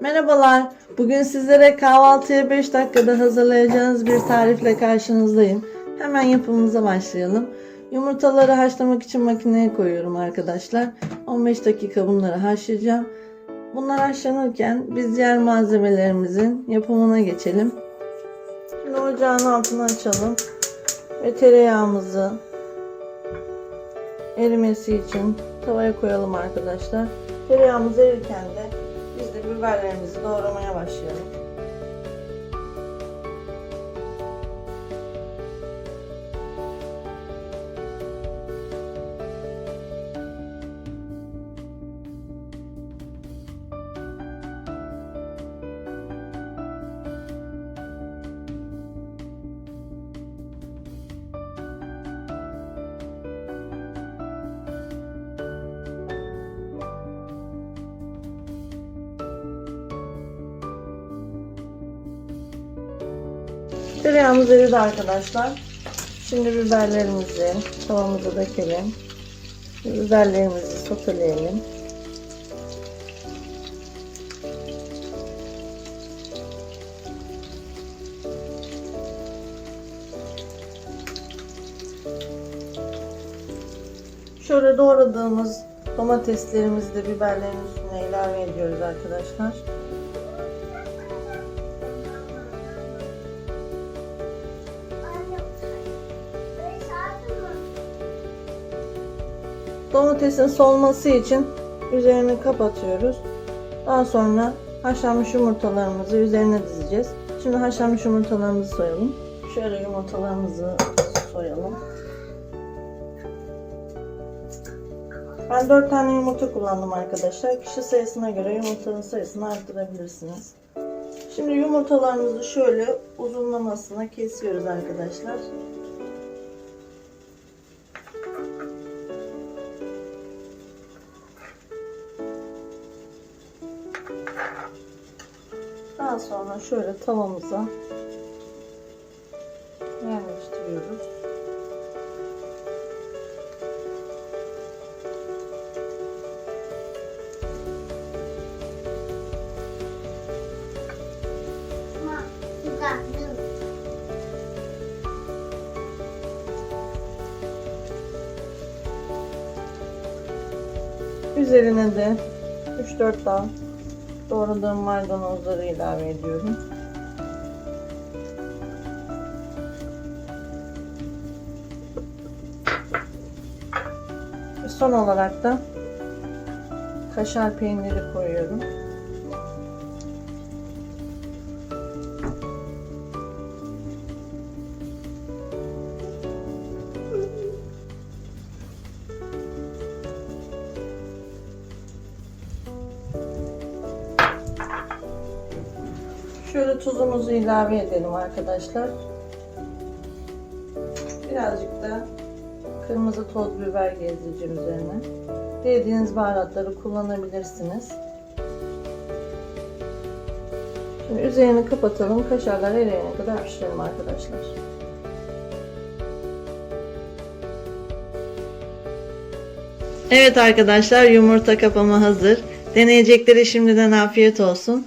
Merhabalar. Bugün sizlere kahvaltıya 5 dakikada hazırlayacağınız bir tarifle karşınızdayım. Hemen yapımımıza başlayalım. Yumurtaları haşlamak için makineye koyuyorum arkadaşlar. 15 dakika bunları haşlayacağım. Bunlar haşlanırken biz diğer malzemelerimizin yapımına geçelim. Şimdi ocağın altını açalım. Ve tereyağımızı erimesi için tavaya koyalım arkadaşlar. Tereyağımız erirken de biberlerimizi doğramaya başlayalım. Tereyağımız eridi arkadaşlar. Şimdi biberlerimizi tavamıza dökelim. Biberlerimizi soteleyelim. Şöyle doğradığımız domateslerimizi de biberlerin üstüne ilave ediyoruz arkadaşlar. Domatesin solması için üzerini kapatıyoruz. Daha sonra haşlanmış yumurtalarımızı üzerine dizeceğiz. Şimdi haşlanmış yumurtalarımızı soyalım. Şöyle yumurtalarımızı soyalım. Ben 4 tane yumurta kullandım arkadaşlar. Kişi sayısına göre yumurtanın sayısını arttırabilirsiniz. Şimdi yumurtalarımızı şöyle uzunlamasına kesiyoruz arkadaşlar. Daha sonra şöyle tavamıza yerleştiriyoruz. Üzerine de 3-4 dal doğradığım maydanozları ilave ediyorum. Son olarak da kaşar peyniri koyuyorum. Şöyle tuzumuzu ilave edelim arkadaşlar. Birazcık da kırmızı toz biber gezdireceğim üzerine. Dilediğiniz baharatları kullanabilirsiniz. Şimdi üzerini kapatalım. Kaşarlar eriyene kadar pişirelim arkadaşlar. Evet arkadaşlar yumurta kapama hazır. Deneyecekleri şimdiden afiyet olsun.